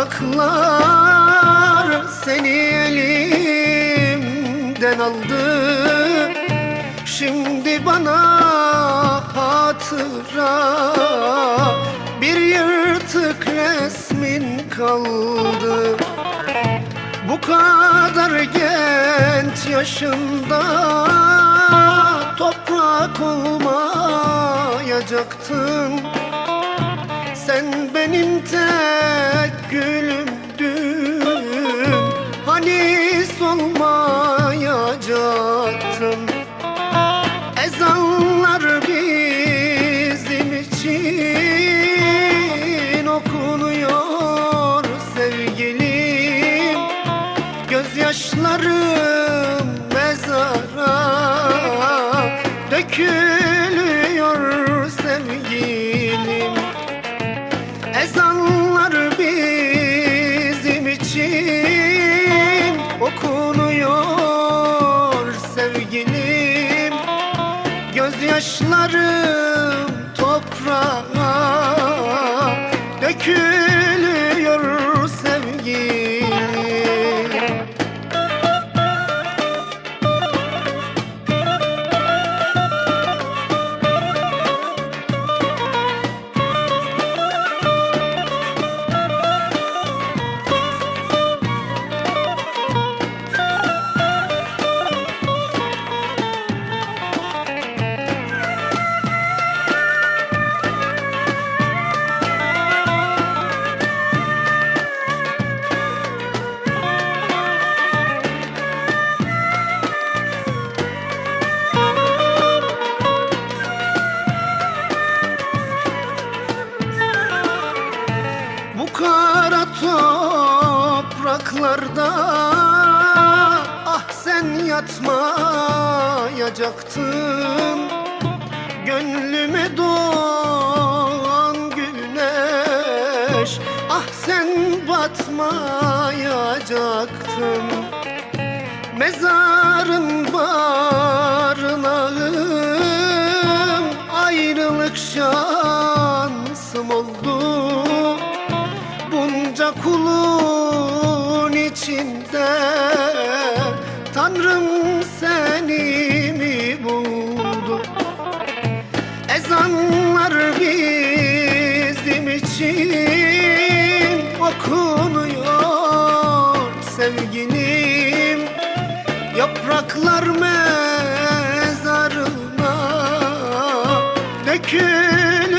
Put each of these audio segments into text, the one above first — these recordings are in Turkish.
topraklar seni elimden aldı. Şimdi bana hatıra bir yırtık resmin kaldı. Bu kadar genç yaşında toprak olmayacaktın benim tek gülümdün Hani solmayacaktın Ezanlar bizim için okunuyor sevgilim. Gözyaşlarım mezara dökülüyor sevgilim Gözyaşlarım toprağa dökülüyor topraklarda Ah sen yatmayacaktın. Gönlüme doğan güneş Ah sen batmayacaktın. Mezarın barınağım Ayrılık şansım oldu. Bunca kulun içinde Tanrım seni mi buldu? Ezanlar bizim için okunuyor sevgilim. Yapraklar mezarına dökülüyor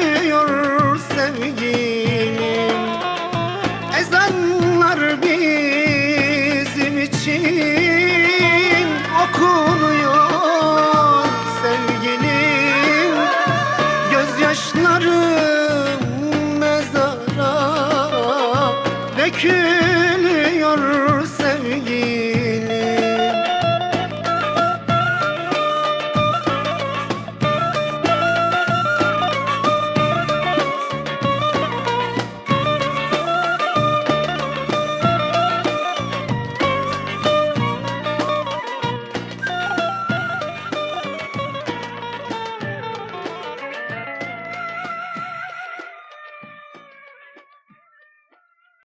Gözyaşlarım mezara dökülüyor